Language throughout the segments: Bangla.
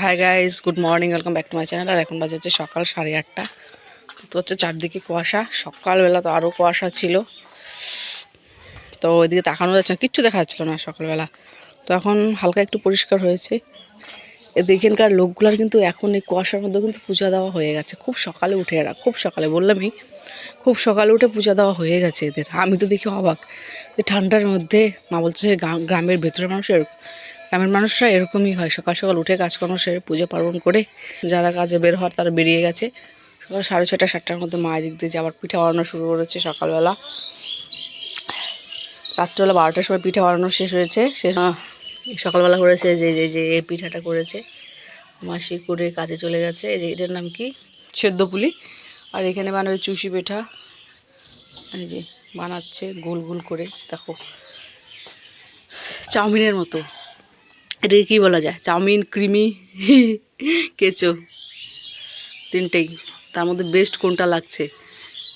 Hi guys good morning welcome back to my channel আর এখন বাজে হচ্ছে সকাল সাড়ে আটটা। তো হচ্ছে চারদিকে কুয়াশা। সকালবেলা তো আরও কুয়াশা ছিল। তো ওইদিকে তাকানো যাচ্ছে না, কিচ্ছু দেখা যাচ্ছিল না সকালবেলা। তো এখন হালকা একটু পরিষ্কার হয়েছে। এদিকেনকার লোকগুলার কিন্তু এখন এই কুয়াশার মধ্যে কিন্তু পূজা দেওয়া হয়ে গেছে। খুব সকালে উঠে এরা, খুব সকালে বললামই, খুব সকালে উঠে পূজা দেওয়া হয়ে গেছে এদের। আমি তো দেখি অবাক যে ঠান্ডার মধ্যে মা বলছে গ্রামের ভেতরের মানুষ এরকম। গ্রামের মানুষরা এরকমই হয়। সকাল সকাল উঠে কাজকর্ম সেরে পুজো পার্বণ করে যারা কাজে বের হওয়ার তারা বেরিয়ে গেছে। সকাল সাড়ে ছটা সাতটার মধ্যে মায়ের দিক দিয়ে আবার পিঠে বানানো শুরু করেছে সকালবেলা। রাত্রিবেলা বারোটার সময় পিঠে বানানো শেষ হয়েছে। শেষ সকালবেলা করেছে যে যে যে, এই পিঠাটা করেছে। মাসি করে কাজে চলে গেছে। এই যে, এটার নাম কি? সেদ্ধ পুলি। আর এখানে বানাবে চুষি পিঠা। এই যে, বানাচ্ছে গোল গোল করে। দেখো, চাউমিনের মতো। এটাকে কী বলা যায়? চাউমিন, ক্রিমি, কেঁচো, তিনটেই। তার মধ্যে বেস্ট কোনটা লাগছে?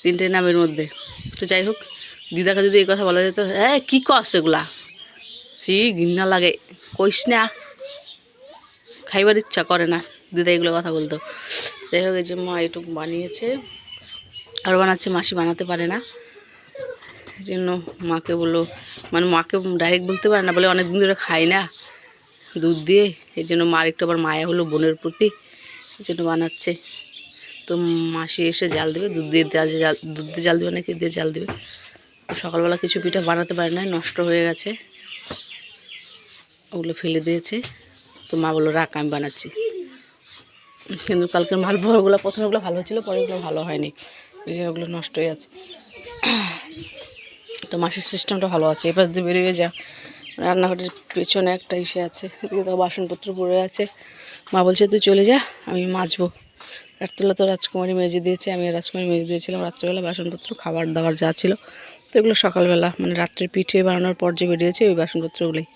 তিনটে নামের মধ্যে। তো যাই হোক, দিদাকে যদি এই কথা বলা যেত হ্যাঁ কী কস এগুলা? সি ঘৃণা লাগে। কইস না। খাইবার ইচ্ছা করে না। দিদা এগুলো কথা বলতো। যাই হোক, এই যে মা এটুকু বানিয়েছে। আর বানাচ্ছে, মাসি বানাতে পারে না। এই জন্য মাকে বলল মানে মাকে ডাইরেক্ট বলতে পারে না বলে অনেক দিন ধরে খাই না। দুধ দিয়ে, এই জন্য মার একটু আবার মায়া হলো বোনের প্রতি, এই জন্য বানাচ্ছে। তো মাসি এসে জাল দেবে, দুধ দিয়ে জাল দুধ দিয়ে জাল দেবে নাকি দিয়ে জাল দেবে। তো সকালবেলা কিছু পিঠা বানাতে পারে না নষ্ট হয়ে গেছে। ওগুলো ফেলে দিয়েছে। তো মা বলল, রাখ, আমি বানাচ্ছি। কিন্তু কালকে মালপোয়াগুলো প্রথমেগুলো ভালো হয়েছিল পরেগুলো ভালো হয়নি। ওগুলো নষ্ট হয়ে আছে। তো মাসির সিস্টেমটা ভালো আছে। এপাশ দিয়ে বেরিয়ে যা। রান্নাঘরের পেছনে একটা ইসে আছে, এদিকে তো বাসনপত্র পড়ে আছে। মা বলছে, তুই চলে যা, আমি মাজবো। রাত্রেবেলা তো রাজকুমারী মেজে দিয়েছে, আমি রাজকুমারী মেজে দিয়েছিলাম। রাত্রেবেলা বাসনপত্র, খাবার দাবার যা ছিল, তো এগুলো সকালবেলা মানে রাত্রে পিঠে বানানোর পর যে বেরিয়েছে, ওই বাসনপত্রগুলোই।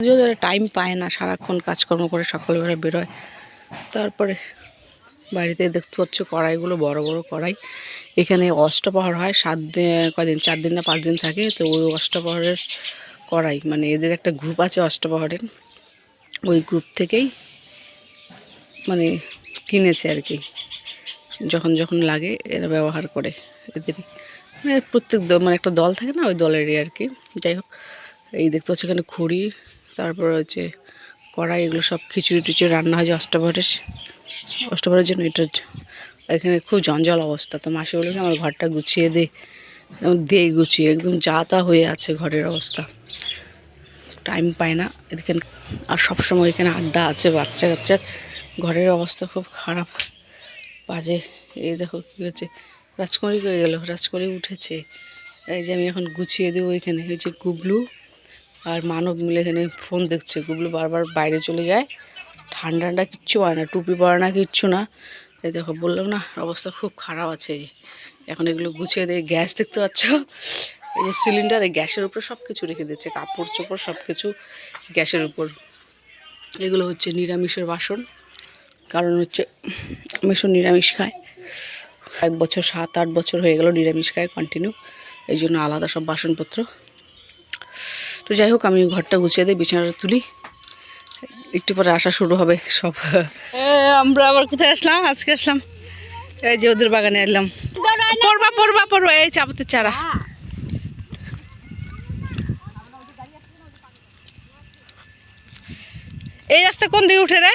যদিও তারা টাইম পায় না, সারাক্ষণ কাজকর্ম করে সকালবেলা বেরোয়। তারপরে বাড়িতে দেখতে পাচ্ছ কড়াইগুলো, বড় বড় কড়াই। এখানে অষ্টপ্রহর হয়, সাত দিন কদিন চার দিন না পাঁচ দিন থাকে, তো ওই অষ্টপ্রহরের কড়াই মানে এদের একটা গ্রুপ আছে অষ্টপ্রহরের ওই গ্রুপ থেকেই মানে কিনেছে আর কি। যখন যখন লাগে এরা ব্যবহার করে এদেরই মানে প্রত্যেক মানে একটা দল থাকে না ওই দলেরই আর কি। যাই হোক, এই দেখতে পাচ্ছি এখানে খড়ি, তারপর হচ্ছে কড়াই, এগুলো সব খিচুড়ি টিচুড়ি রান্না হয় যে অষ্টপ্রহরের অষ্টপ্রহরের জন্য এটা এখানে খুব জঞ্জাল অবস্থা। তো মাসি বলে আমার ঘরটা গুছিয়ে দে। দেই গুছিয়ে, একদম যা তা হয়ে আছে ঘরের অবস্থা। টাইম পায় না। এদিকে আর সবসময় এখানে আড্ডা আছে, বাচ্চা কাচ্চার। ঘরের অবস্থা খুব খারাপ। বাজে। এই দেখো কী হচ্ছে। রাজকুমারী হয়ে গেল? রাজকুমারী উঠেছে। এই যে আমি এখন গুছিয়ে দেবো এখানে। এই যে গুবলু আর মানব মিলে এখানে ফোন দেখছে। গুবলু বারবার বাইরে চলে যায়। ঠান্ডা ঠান্ডা কিচ্ছু হয় না। টুপি পরে না, কিচ্ছু না। এই দেখো, বললাম না, অবস্থা খুব খারাপ আছে এখন এগুলো গুছিয়ে দিয়ে গ্যাস দেখতে পাচ্ছ? এই যে সিলিন্ডার এই গ্যাসের উপরে সব কিছু রেখে দিচ্ছে কাপড় চোপড় সব কিছু গ্যাসের উপর। এগুলো হচ্ছে নিরামিষের বাসন, কারণ হচ্ছে মিশন নিরামিষ খায়। এক বছর সাত আট বছর হয়ে গেল নিরামিষ খায় কন্টিনিউ এই জন্য আলাদা সব বাসনপত্র। তো যাই হোক, আমি ঘরটা গুছিয়ে দিই বিছানাটা তুলি। একটু পরে আসা শুরু হবে সব। আমরা আবার কোথায় আসলাম? আজকে আসলাম এই যে ওদের বাগানে এলাম পড়বা পড়বা পড়বা এই চাপতের চারা। এই রাস্তা কোন দিকে উঠে রে?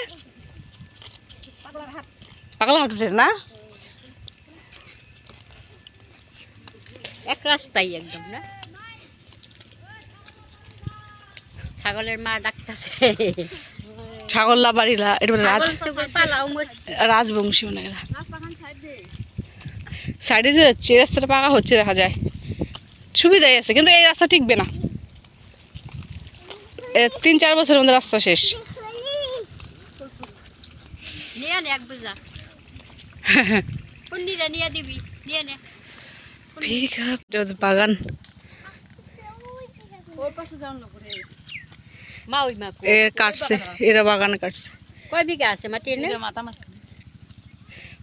পাগলা হাট উঠে না? এক রাস্তাই একদম না? ছাগলের মা ডাকতেছে। ছাগল্লা বাড়িলা এটা মানে রাজ রাজবংশী মনে এরা। সাইডে যে যাচ্ছে এই রাস্তাটা পাকা হচ্ছে দেখা যায়। সুবিধাই আছে কিন্তু এই রাস্তা টিকবে না। তিন চার বছরের মধ্যে রাস্তা শেষ। বাগান। এ কাটছে এরা বাগান কাটছে। কয় বিঘা আছে মাটি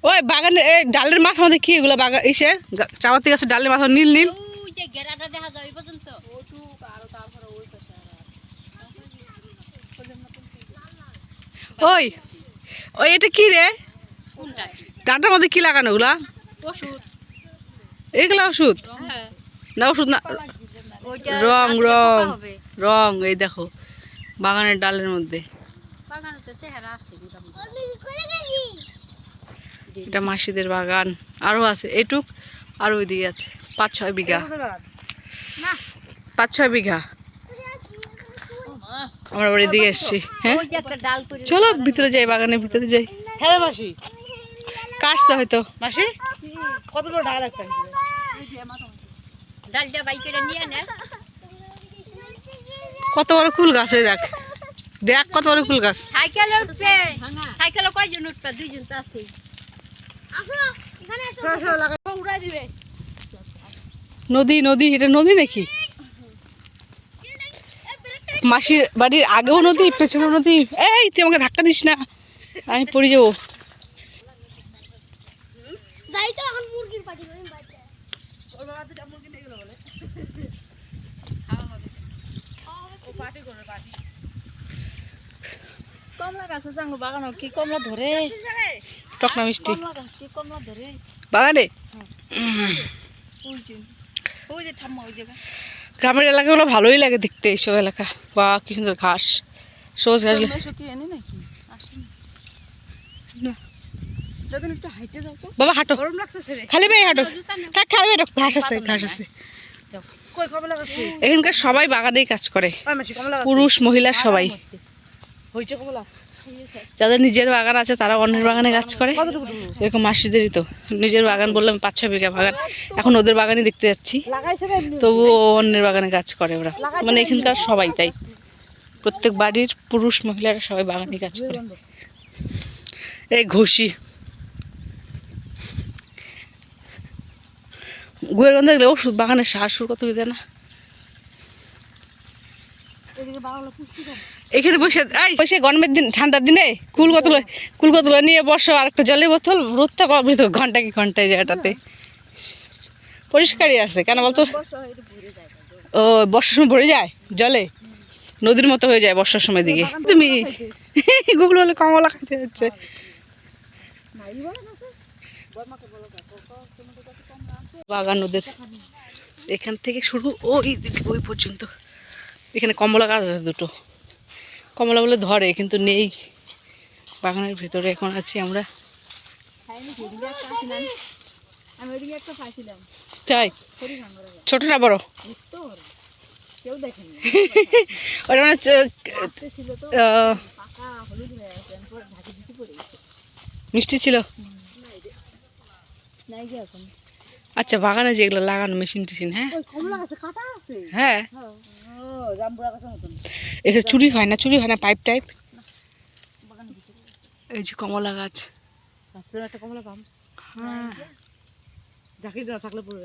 ওই বাগানে এই ডালের মাথা মধ্যে কি এগুলো বাগান ইসে? চাওয়াতি গাছের ডালের মাথা নীল নীল। ওই যে গেরাটা দেখা যায় ওই এটা কি রে? ডাটার মধ্যে কি লাগানো ওগুলা? ওষুধ। এগুলা ওষুধ? হ্যাঁ। না ওষুধ না। রং রং রং এই দেখো। বাগানের ডালের মধ্যে। বাগানে তো চেহারা আছে মোটামুটি। এটা মাসিদের বাগান। আরও আছে এটুক আর ওইদিকে আছে পাঁচ ছয় বিঘা। পাঁচ ছয় বিঘা। আমরা বাড়ির দিকে এসছি হ্যাঁ? ওই যে একটা ডাল করে চলো ভিতরে যাই বাগানের ভিতরে যাই। হ্যাঁ মাসি। কাটছে হয়তো। মাসি কত ডাল একটা ডালটা বাই করে নিয়ে নে। কত বড় কুল গাছ হয়ে দেখ দেখ কত বড় কুল গাছ। সাইকেলে উঠবে সাইকেলে কয়জন উঠবে? দুইজন তো আছে উড়াই দিবে নদী নদী এটা নদী নাকি? মাসির বাড়ির আগেও নদী পেছনেও নদী। এই তুই আমাকে ধাক্কা দিস না। আমি পড়ে যাব যাই তো এখন মুরগির পাটি করে বাচ্চা ওই বাবা দুটা মুরগি নিয়ে গেলো বলে ও পার্টি করবে পার্টি কমলা গাছে যাঙ্গো বাগানো কি কমলা ধরে? টকনা মিষ্টি? কি কমলা ধরে? বাগানে ওই যে ওই যে ঠাম্মা ওই জায়গা গ্রামের এলাকাগুলো ভালোই লাগে দেখতে এইসব এলাকা। বা কি সুন্দর ঘাস সবুজ ঘাস। এনে নাকি? না। বাবা হাঁটো। খালি ভাই হাঁটো। থাক খালি ভাই ঘাস আছে ঘাস আছে? এখানকার সবাই বাগানেই কাজ করে। পুরুষ মহিলা সবাই। হইছে কমলা? যাদের নিজের বাগান আছে, তারা অন্যের বাগানে কাজ করে। এরকম মাসিদেরই তো। নিজের বাগান বললাম পাঁচ ছয় বিঘা বাগান। এখন ওদের বাগানই দেখতে যাচ্ছি? তবুও অন্যের বাগানে কাজ করে ওরা। মানে এখানকার সবাই তাই। প্রত্যেক বাড়ির পুরুষ মহিলারা সবাই বাগানে কাজ করে। এই ঘষি। গুয়ের গন্ধ দেখলে, ওষুধ বাগানের সার সুর কত দেয় না এদিকে বাংলা পুষ্টি কম এখানে বসে এই বসে গরমের দিন ঠান্ডার দিনে কুল বোতল কুল বোতল নিয়ে বসো আর একটা জলের বোতল রোদটা পাবি তো ঘণ্টা কি ঘন্টায় জায়গাটাতে। পরিষ্কারই আছে কেন বলতো? ও বর্ষার সময় ভরে যায়? জলে? নদীর মতো হয়ে যায় বর্ষার সময় দিকে। তুমি গুগল হলে কমলা খাইতে হচ্ছে। বাগান ওদের। এখান থেকে শুরু ওই ওই পর্যন্ত। এখানে কমলা গাছ আছে দুটো। কমলা বলে ধরে কিন্তু নেই। বাগানের ভিতরে এখন আছি আমরা। তাই ছোট না বড়। ওটা মানে হয়ে মিষ্টি ছিল? আচ্ছা বাগানে যেগুলো লাগানো মেশিন টেশিন হ্যাঁ কাটা আছে? হ্যাঁ। এখানে চুরি হয় না চুরি হয় না পাইপ টাইপ এই যে কমলা গাছ। কমলা পাম হ্যাঁ।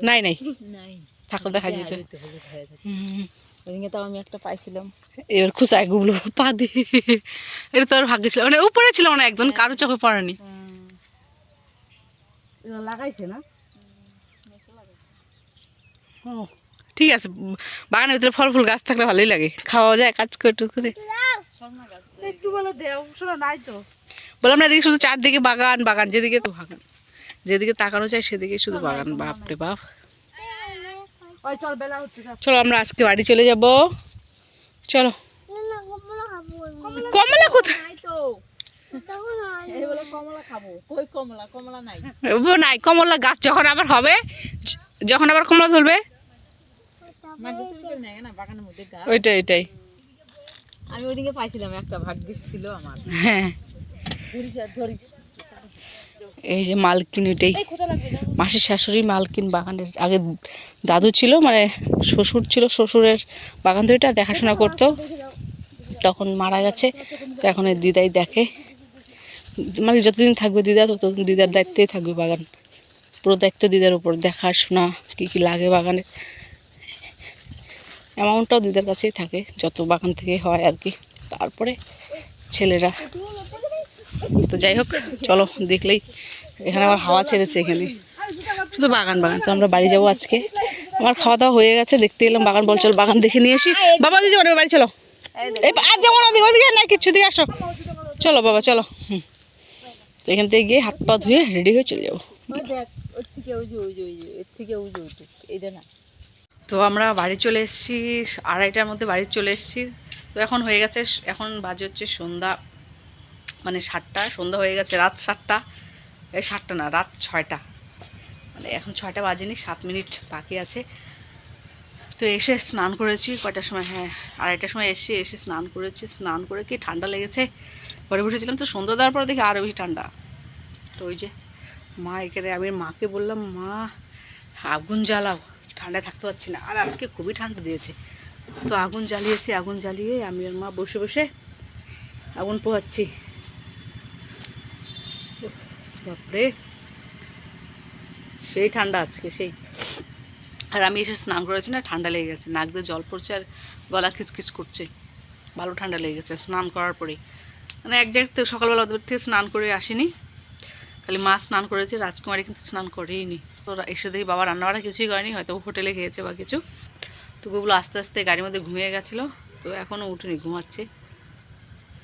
নাই নাই। থাকলে দেখা যেত তাও আমি একটা পাইছিলাম এবার খুশায় গুবলো পা দিয়ে। এটা ভাগ্য ছিল মানে উপরে ছিল একজন কারও চোখে পড়েনি। লাগাইছে না? ও ঠিক আছে বাগানের ভিতরে ফল ফুল গাছ থাকলে ভালোই লাগে। খাওয়া যায় কাজ করে টুক করে। একটু বলে দেও নাই তো। বললাম না এদিকে শুধু চারদিকে বাগান বাগান যেদিকে তো বাগান। যেদিকে তাকানো চাই সেদিকে শুধু বাগান বাপ রে বাপ। ওই চল আমরা আজকে বাড়ি চলে যাব। চলো। কমলা কোথায়? নাই। কমলা গাছ যখন আবার হবে যখন আবার কমলা ধরবে ওইটাই আমি ওইদিকে পাইছিলাম একটা ভাগ্যিস ছিল আমার। হ্যাঁ। এই যে মালকিন ওইটাই। মাসির শাশুড়ি মালকিন বাগানের আগে দাদু ছিল মানে শ্বশুর ছিল শ্বশুরের বাগান ধরেটা দেখাশোনা করতো। তখন মারা গেছে তো এখন এই দিদাই দেখে। মানে যতদিন থাকবে দিদা ততদিন দিদার দায়িত্বেই থাকবে বাগান। পুরো দায়িত্ব দিদার উপর দেখাশোনা কী কী লাগে বাগানে। অ্যামাউন্টটাও দিদার কাছেই থাকে, যত বাগান থেকে হয় আর কি। তারপরে ছেলেরা। তো যাই হোক, চলো দেখলেই। এখানে আবার হাওয়া ছেড়েছে এখানে। শুধু বাগান বাগান। তো আমরা বাড়ি যাব আজকে। আমার খাওয়া দাওয়া হয়ে গেছে, দেখতে এলাম বাগান, বল চল বাগান দেখে নিয়ে আসি। বাবা দিদি যাব বাড়ি চলো। আর যেমন ওদিকে না, কিচ্ছু দিয়ে আসো। চলো বাবা, চলো। হুম। এখান থেকে গিয়ে হাত পা ধুয়ে রেডি হয়ে চলে যাব। থেকে ওই যে ওই যে ওই যে, এর থেকে ওই যে এইটা না। তো আমরা বাড়ি চলে এসেছি, আড়াইটার মধ্যে বাড়ি চলে এসেছি। তো এখন হয়ে গেছে, এখন বাজে হচ্ছে সন্ধ্যা মানে সাতটা, সন্ধ্যা হয়ে গেছে রাত সাতটা। এই সাতটা না, রাত ছয়টা। মানে এখন ছয়টা বাজেনি, সাত মিনিট বাকি আছে। তো এসে স্নান করেছি, কয়টার সময়? হ্যাঁ আড়াইটার সময় এসে এসে স্নান করেছি। স্নান করে কি ঠান্ডা লেগেছে? ঘরে বসেছিলাম তো, সন্ধ্যা দেওয়ার পরে দেখি আরও বেশি ঠান্ডা। তো ওই যে মা এখানে, আমি মাকে বললাম, মা, আগুন জ্বালাও। ঠান্ডায় থাকতে পারছি না। আর আজকে খুবই ঠান্ডা দিয়েছে। তো আগুন জ্বালিয়েছি, আগুন জ্বালিয়ে আমি আর মা বসে বসে আগুন পোহাচ্ছি। বাপরে, সেই ঠান্ডা আজকে, সেই। আর আমি এসে স্নান করেছি না, ঠান্ডা লেগে গেছে। নাক দিয়ে জল পড়ছে আর গলা খিচখিচ করছে। ভালো ঠান্ডা লেগে গেছে, স্নান করার পরে মানে এক জায়গায় তো সকালবেলা থেকে স্নান করে আসিনি। খালি মা স্নান করেছে, রাজকুমারী কিন্তু স্নান করেই নি তো এসে দেখি বাবা রান্নাবাড়া কিছুই করেনি, হয়তো হোটেলে খেয়েছে বা কিছু। তো ওগুলো আস্তে আস্তে গাড়ির মধ্যে ঘুমিয়ে গেছিল, তো এখনও উঠেনি, ঘুমাচ্ছে।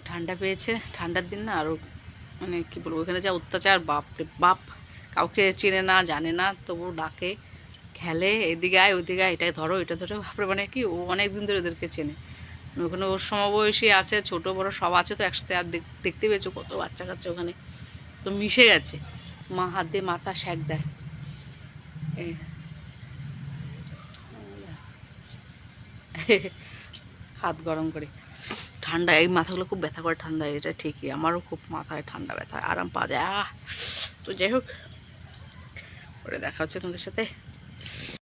ঠান্ডা পেয়েছে, ঠান্ডার দিন না আরও মানে কী বলব, ওখানে যা অত্যাচার, বাপ বাপ। কাউকে চেনে না, জানে না তবু ডাকে, খেলে, এদিকে আয়, ওদিকে আয়, এটা ধরো এটা ধরো। বাপরে মানে কি, ও অনেক দিন ধরে ওদেরকে চেনে। ওখানে ওর সমবয়সী আছে, ছোট, বড়, সব আছে, তো একসাথে আর দেখ- দেখতে পেয়েছ কত বাচ্চা কাচ্চা ওখানে। তো মিশে গেছে। মা হাত দিয়ে মাথা শ্যাক দেয়। এই। হাত গরম করে। ঠান্ডা, এই মাথাগুলো খুব ব্যথা করে ঠান্ডা, এটা ঠিকই। আমারও খুব মাথায় ঠান্ডা ব্যথা, আরাম পাওয়া যায়। তো যাই হোক, পরে দেখা হচ্ছে তোমাদের সাথে।